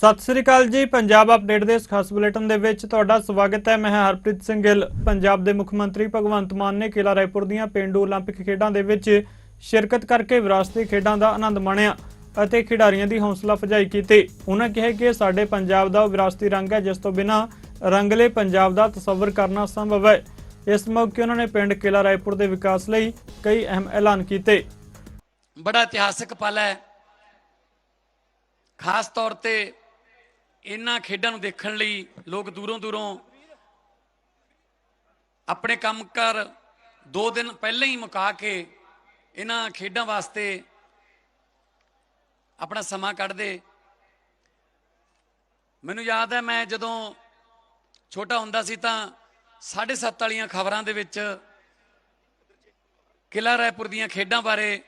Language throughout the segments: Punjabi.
ਸਤਿ ਸ੍ਰੀ ਅਕਾਲ ਜੀ ਪੰਜਾਬ ਅਪਡੇਟ ਦੇ ਇਸ ਖਾਸ ਬੁਲੇਟਿਨ ਦੇ ਵਿੱਚ ਤੁਹਾਡਾ ਸਵਾਗਤ ਹੈ ਮੈਂ ਹਾਂ ਹਰਪ੍ਰੀਤ ਸਿੰਘ ਗਿੱਲ ਪੰਜਾਬ ਦੇ ਮੁੱਖ ਮੰਤਰੀ ਭਗਵੰਤ ਮਾਨ ਨੇ ਕਿਲਾ ਰਾਏਪੁਰ ਦੀਆਂ ਪੇਂਡੂ 올림픽 ਖੇਡਾਂ ਦੇ ਵਿੱਚ ਸ਼ਿਰਕਤ ਕਰਕੇ ਵਿਰਾਸਤੀ ਖੇਡਾਂ ਦਾ ਆਨੰਦ ਮਾਣਿਆ ਅਤੇ ਖਿਡਾਰੀਆਂ ਦੀ ਹੌਸਲਾ ਅਫਜ਼ਾਈ ਕੀਤੀ ਉਹਨਾਂ ਕਿਹਾ ਕਿ ਇਹ ਸਾਡੇ ਪੰਜਾਬ ਦਾ ਉਹ ਵਿਰਾਸਤੀ ਰੰਗ ਹੈ ਜਿਸ ਤੋਂ ਬਿਨਾਂ ਰੰਗਲੇ ਪੰਜਾਬ ਦਾ ਤਸੱਵਰ ਕਰਨਾ ਸੰਭਵ ਹੈ ਇਸ ਮੌਕੇ ਉਹਨਾਂ ਨੇ ਪਿੰਡ ਕਿਲਾ ਰਾਏਪੁਰ ਦੇ ਵਿਕਾਸ ਲਈ ਕਈ ਅਹਿਮ ਐਲਾਨ ਕੀਤੇ ਬੜਾ ਇਤਿਹਾਸਕ ਪਲ ਹੈ ਖਾਸ ਤੌਰ ਤੇ ਇਹਨਾਂ ਖੇਡਾਂ ਨੂੰ ਦੇਖਣ ਲਈ ਲੋਕ ਦੂਰੋਂ ਦੂਰੋਂ ਆਪਣੇ ਕੰਮ ਕਰ ਦੋ ਦਿਨ ਪਹਿਲਾਂ ਹੀ ਮੁਕਾ ਕੇ ਇਹਨਾਂ ਖੇਡਾਂ ਵਾਸਤੇ ਆਪਣਾ ਸਮਾਂ ਕੱਢਦੇ। ਮੈਨੂੰ ਯਾਦ ਹੈ ਮੈਂ ਜਦੋਂ ਛੋਟਾ ਹੁੰਦਾ ਸੀ ਤਾਂ 7:30 ਵਾਲੀਆਂ ਖਬਰਾਂ ਦੇ ਵਿੱਚ ਕਿਲਾ ਰਾਏਪੁਰ ਦੀਆਂ ਖੇਡਾਂ ਬਾਰੇ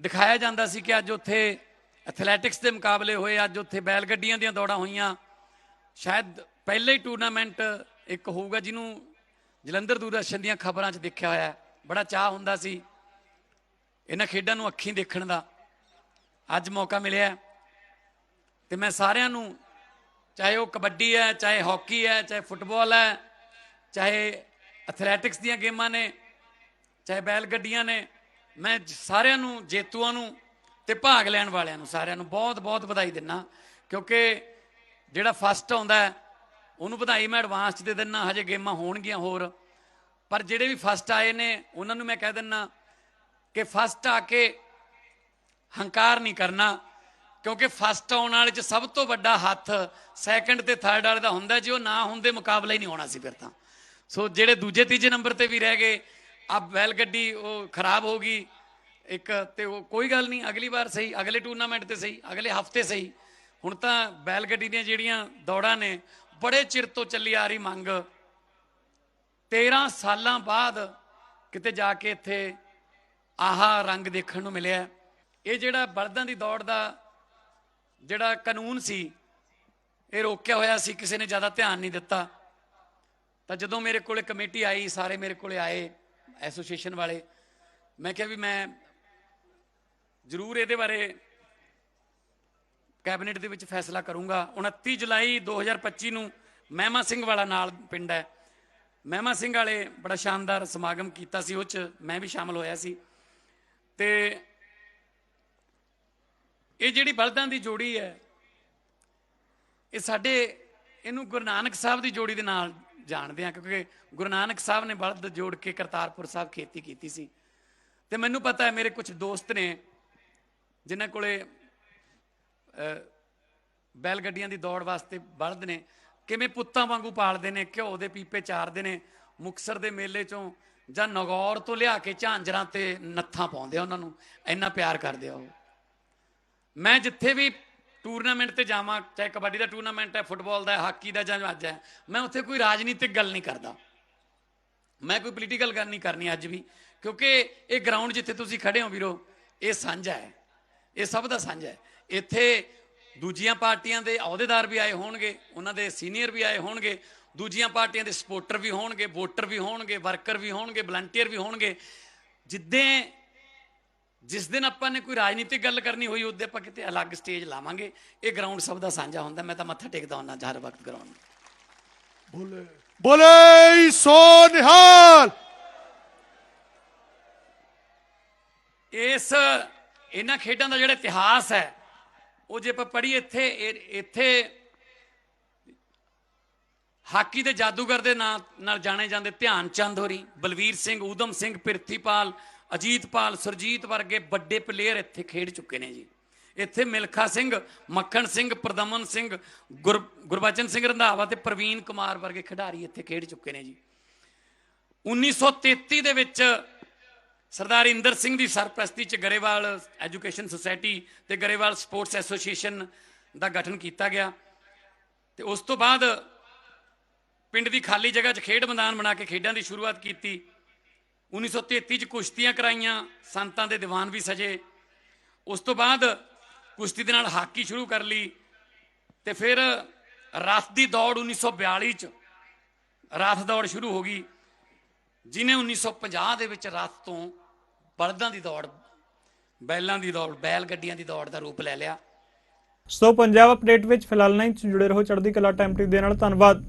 ਦਿਖਾਇਆ ਜਾਂਦਾ ਸੀ ਕਿ ਅੱਜ ਉੱਥੇ ਐਥਲੈਟਿਕਸ ਦੇ ਮੁਕਾਬਲੇ ਹੋਏ, ਅੱਜ ਉੱਥੇ ਬੈਲ ਗੱਡੀਆਂ ਦੀਆਂ ਦੌੜਾਂ ਹੋਈਆਂ ਸ਼ਾਇਦ ਪਹਿਲਾ ਹੀ ਟੂਰਨਾਮੈਂਟ ਇੱਕ ਹੋਊਗਾ ਜਿਹਨੂੰ ਜਲੰਧਰ ਦੂਰਦਰਸ਼ਨ ਦੀਆਂ ਖਬਰਾਂ 'ਚ ਦੇਖਿਆ ਹੋਇਆ ਬੜਾ ਚਾਹ ਹੁੰਦਾ ਸੀ ਇਹਨਾਂ ਖੇਡਾਂ ਨੂੰ ਅੱਖੀਂ ਦੇਖਣ ਦਾ ਅੱਜ ਮੌਕਾ ਮਿਲਿਆ ਹੈ। ਤੇ ਮੈਂ ਸਾਰਿਆਂ ਨੂੰ, ਚਾਹੇ ਉਹ ਕਬੱਡੀ ਹੈ, ਚਾਹੇ ਹਾਕੀ ਹੈ, ਚਾਹੇ ਫੁੱਟਬਾਲ ਹੈ, ਚਾਹੇ ਐਥਲੈਟਿਕਸ ਦੀਆਂ ਗੇਮਾਂ ਨੇ, ਚਾਹੇ ਬੈਲ ਗੱਡੀਆਂ ਨੇ, ਮੈਂ ਸਾਰਿਆਂ ਨੂੰ, ਜੇਤੂਆਂ ਨੂੰ ਤੇ ਭਾਗ ਲੈਣ ਵਾਲਿਆਂ ਨੂੰ ਸਾਰਿਆਂ ਨੂੰ ਬਹੁਤ ਬਹੁਤ ਵਧਾਈ ਦਿੰਨਾ, ਕਿਉਂਕਿ ਜਿਹੜਾ ਫਸਟ ਆਉਂਦਾ ਉਹਨੂੰ ਵਧਾਈ ਮੈਂ ਐਡਵਾਂਸ 'ਚ ਦੇ ਦਿੰਨਾ, ਹਜੇ ਗੇਮਾਂ ਹੋਣਗੀਆਂ ਹੋਰ। ਪਰ ਜਿਹੜੇ ਵੀ ਫਸਟ ਆਏ ਨੇ, ਉਹਨਾਂ ਨੂੰ ਮੈਂ ਕਹਿ ਦਿੰਨਾ ਕਿ ਫਸਟ ਆ ਕੇ ਹੰਕਾਰ ਨਹੀਂ ਕਰਨਾ, ਕਿਉਂਕਿ ਫਸਟ ਆਉਣ ਵਾਲੇ 'ਚ ਸਭ ਤੋਂ ਵੱਡਾ ਹੱਥ ਸੈਕੰਡ ਤੇ ਥਰਡ ਵਾਲੇ ਦਾ ਹੁੰਦਾ ਜੇ ਉਹ ਨਾ ਹੁੰਦੇ ਮੁਕਾਬਲਾ ਹੀ ਨਹੀਂ ਹੋਣਾ ਸੀ ਫਿਰ ਤਾਂ। ਸੋ ਜਿਹੜੇ ਦੂਜੇ ਤੀਜੇ ਨੰਬਰ ਤੇ ਵੀ ਰਹਿ ਗਏ ਆ ਬੈਲ ਗੱਡੀ ਉਹ ਖਰਾਬ ਹੋ ਗਈ ਇੱਕ ਤੇ ਉਹ ਕੋਈ ਗੱਲ ਨਹੀਂ, ਅਗਲੀ ਵਾਰ ਸਹੀ, ਅਗਲੇ ਟੂਰਨਾਮੈਂਟ ਤੇ ਸਹੀ, ਅਗਲੇ ਹਫ਼ਤੇ ਸਹੀ। ਹੁਣ ਤਾਂ ਬੈਲ ਗੱਡੀ ਦੀਆਂ ਜਿਹੜੀਆਂ ਦੌੜਾਂ ਨੇ, ਬੜੇ ਚਿਰ ਤੋਂ ਚੱਲੀ ਆ ਰਹੀ ਮੰਗ। 13 ਸਾਲਾਂ ਬਾਅਦ ਕਿਤੇ ਜਾ ਕੇ ਇੱਥੇ ਆਹਾ ਰੰਗ ਦੇਖਣ ਨੂੰ ਮਿਲਿਆ। ਇਹ ਜਿਹੜਾ ਬਲਦਾਂ ਦੀ ਦੌੜ ਦਾ ਜਿਹੜਾ ਕਾਨੂੰਨ ਸੀ, ਇਹ ਰੋਕਿਆ ਹੋਇਆ ਸੀ, ਕਿਸੇ ਨੇ ਜ਼ਿਆਦਾ ਧਿਆਨ ਨਹੀਂ ਦਿੱਤਾ। ਤਾਂ ਜਦੋਂ ਮੇਰੇ ਕੋਲੇ ਕਮੇਟੀ ਆਈ, ਸਾਰੇ ਮੇਰੇ ਕੋਲੇ ਆਏ, ਐਸੋਸੀਏਸ਼ਨ ਵਾਲੇ, ਮੈਂ ਕਿਹਾ ਵੀ ਮੈਂ ਜ਼ਰੂਰ ਇਹਦੇ ਬਾਰੇ ਕੈਬਨਿਟ ਦੇ ਵਿੱਚ ਫੈਸਲਾ ਕਰੂੰਗਾ। 29 ਜੁਲਾਈ 2025 ਨੂੰ ਮਹਿਮਾ ਸਿੰਘ ਵਾਲਾ ਨਾਲ ਪਿੰਡ ਹੈ। ਮਹਿਮਾ ਸਿੰਘ ਵਾਲੇ ਬੜਾ ਸ਼ਾਨਦਾਰ ਸਮਾਗਮ ਕੀਤਾ ਸੀ, ਉਹ ਚ ਮੈਂ ਵੀ ਸ਼ਾਮਲ ਹੋਇਆ ਸੀ। ਤੇ ਇਹ ਜਿਹੜੀ ਬਲਦਾਂ ਦੀ ਜੋੜੀ ਹੈ, ਇਹ ਸਾਡੇ, ਇਹਨੂੰ ਗੁਰੂ ਨਾਨਕ ਸਾਹਿਬ ਦੀ ਜੋੜੀ ਦੇ ਨਾਲ ਜਾਣਦੇ ਆ ਕਿਉਂਕਿ ਗੁਰੂ ਨਾਨਕ ਸਾਹਿਬ ਨੇ ਬਲਦ ਜੋੜ ਕੇ ਕਰਤਾਰਪੁਰ ਸਾਹਿਬ ਖੇਤੀ ਕੀਤੀ ਸੀ। ਤੇ ਮੈਨੂੰ ਪਤਾ ਹੈ, ਮੇਰੇ ਕੁਝ ਦੋਸਤ ਨੇ ਜਿਨ੍ਹਾਂ ਕੋਲੇ ਅਹ, ਬੈਲ ਗੱਡੀਆਂ ਦੀ ਦੌੜ ਵਾਸਤੇ ਬਲਦ ਨੇ ਕਿਵੇਂ ਪੁੱਤਾਂ ਵਾਂਗੂ ਪਾਲਦੇ ਨੇ ਘਿਓ ਦੇ ਪੀਪੇ ਚਾਰਦੇ ਨੇ ਮੁਕਸਰ ਦੇ ਮੇਲੇ ਚੋਂ ਜਾਂ ਨਗੌਰ ਤੋਂ ਲਿਆ ਕੇ ਝਾਂਜਰਾਂ ਤੇ ਨੱਥਾਂ ਪਾਉਂਦੇ ਆ ਉਹਨਾਂ ਨੂੰ ਇੰਨਾ ਪਿਆਰ ਕਰਦੇ ਆ ਉਹ। ਮੈਂ ਜਿੱਥੇ ਵੀ ਟੂਰਨਾਮੈਂਟ ਤੇ ਜਾਵਾਂ ਚਾਹੇ ਕਬੱਡੀ ਦਾ ਟੂਰਨਾਮੈਂਟ ਹੈ ਫੁੱਟਬਾਲ ਦਾ ਹੈ ਹਾਕੀ ਦਾ ਜਾਂ ਅੱਜ ਹੈ ਮੈਂ ਉੱਥੇ ਕੋਈ ਰਾਜਨੀਤਿਕ ਗੱਲ ਨਹੀਂ ਕਰਦਾ। ਮੈਂ ਕੋਈ ਪੋਲੀਟੀਕਲ ਗੱਲ ਨਹੀਂ ਕਰਨੀ ਅੱਜ ਵੀ ਕਿਉਂਕਿ ਇਹ ਗਰਾਊਂਡ ਜਿੱਥੇ ਤੁਸੀਂ ਖੜੇ ਹੋ ਵੀਰੋ ਇਹ ਸਾਂਝਾ ਹੈ। ਇਹ ਸਭ ਦਾ ਸਾਂਝਾ ਹੈ। ਇੱਥੇ ਦੂਜੀਆਂ ਪਾਰਟੀਆਂ ਦੇ ਅਹੁਦੇਦਾਰ ਵੀ ਆਏ ਹੋਣਗੇ ਉਹਨਾਂ ਦੇ ਸੀਨੀਅਰ ਵੀ ਆਏ ਹੋਣਗੇ ਦੂਜੀਆਂ ਪਾਰਟੀਆਂ ਦੇ ਸਪੋਰਟਰ ਵੀ ਹੋਣਗੇ ਵੋਟਰ ਵੀ ਹੋਣਗੇ ਵਰਕਰ ਵੀ ਹੋਣਗੇ ਵਲੰਟੀਅਰ ਵੀ ਹੋਣਗੇ। ਜਿੱਦਾਂ ਜਿਸ ਦਿਨ ਆਪਾਂ ਨੇ ਕੋਈ ਰਾਜਨੀਤਿਕ ਗੱਲ ਕਰਨੀ ਹੋਈ ਉਹਦੇ ਆਪਾਂ ਕਿਤੇ ਅਲੱਗ ਸਟੇਜ ਲਾਵਾਂਗੇ। ਇਹ ਗਰਾਊਂਡ ਸਭ ਦਾ ਸਾਂਝਾ ਹੁੰਦਾ ਮੈਂ ਤਾਂ ਮੱਥਾ ਟੇਕਦਾ ਹੁੰਦਾ ਹਰ ਵਕਤ ਗਰਾਊਂਡ ਬੋਲੇ। ਬੋਲੇ ਸੋ ਨਿਹਾਲ। ਇਸ ਇਹਨਾਂ ਖੇਡਾਂ ਦਾ ਜਿਹੜਾ ਇਤਿਹਾਸ ਹੈ, ਉਹ ਜੇ ਆਪਾਂ ਪੜ੍ਹੀਏ ਇੱਥੇ ਇੱਥੇ ਹਾਕੀ ਦੇ ਜਾਦੂਗਰ ਦੇ ਨਾਂ, ਨਾਲ ਜਾਣੇ ਜਾਂਦੇ ਧਿਆਨ ਚੰਦ ਹੋਰੀ, ਬਲਵੀਰ ਸਿੰਘ ਊਦਮ ਸਿੰਘ, ਪਿਰਥੀਪਾਲ, ਅਜੀਤਪਾਲ, ਸੁਰਜੀਤ ਵਰਗੇ ਵੱਡੇ ਪਲੇਅਰ ਇੱਥੇ ਖੇਡ ਚੁੱਕੇ ਨੇ ਜੀ। ਇੱਥੇ ਮਿਲਖਾ ਸਿੰਘ, ਮੱਖਣ ਸਿੰਘ, ਪ੍ਰਦਮਨ ਸਿੰਘ, ਗੁਰ, ਗੁਰਬਚਨ ਸਿੰਘ ਰੰਧਾਵਾ ਤੇ ਪ੍ਰਵੀਨ ਕੁਮਾਰ ਵਰਗੇ ਖਿਡਾਰੀ ਇੱਥੇ ਖੇਡ ਚੁੱਕੇ ਨੇ ਜੀ। 1933 ਦੇ ਵਿੱਚ ਸਰਦਾਰ ਇੰਦਰ ਸਿੰਘ ਦੀ ਸਰਪ੍ਰਸਤੀ ਚ ਗਰੇਵਾਲ ਐਜੂਕੇਸ਼ਨ ਸੁਸਾਇਟੀ ਤੇ ਗਰੇਵਾਲ ਸਪੋਰਟਸ ਐਸੋਸੀਏਸ਼ਨ ਦਾ ਗਠਨ ਕੀਤਾ ਗਿਆ। ਤੇ ਉਸ ਤੋਂ ਬਾਅਦ ਪਿੰਡ ਦੀ ਖਾਲੀ ਜਗ੍ਹਾ 'ਚ ਖੇਡ ਮੈਦਾਨ ਬਣਾ ਕੇ ਖੇਡਾਂ ਦੀ ਸ਼ੁਰੂਆਤ ਕੀਤੀ। 1933 ਚ ਕੁਸ਼ਤੀਆਂ ਕਰਾਈਆਂ, ਸੰਤਾਂ ਦੇ ਦੀਵਾਨ ਵੀ ਸਜੇ। ਉਸ ਤੋਂ ਬਾਅਦ ਕੁਸ਼ਤੀ ਦੇ ਨਾਲ ਹਾਕੀ ਸ਼ੁਰੂ ਕਰ ਲਈ ਤੇ ਫਿਰ ਰਥ ਦੀ ਦੌੜ 1942 ਚ ਰਥ ਦੌੜ ਸ਼ੁਰੂ ਹੋ ਗਈ। ਜਿਨੇ 1950 ਦੇ ਵਿੱਚ ਰਾਤ ਤੋਂ ਬਲਦਾਂ ਦੀ ਦੌੜ, ਬੈਲਾਂ ਦੀ ਦੌੜ, ਬੈਲ ਗੱਡੀਆਂ ਦੀ ਦੌੜ ਦਾ ਰੂਪ ਲੈ ਲਿਆ। ਸੋ ਪੰਜਾਬ ਅਪਡੇਟ ਵਿੱਚ ਫਿਲਹਾਲ ਨਹੀਂ ਜੁੜੇ ਰਹੋ ਚੜ੍ਹਦੀ ਕਲਾ ਟਾਈਮ ਟੀਵੀ ਦੇ ਨਾਲ। ਧੰਨਵਾਦ।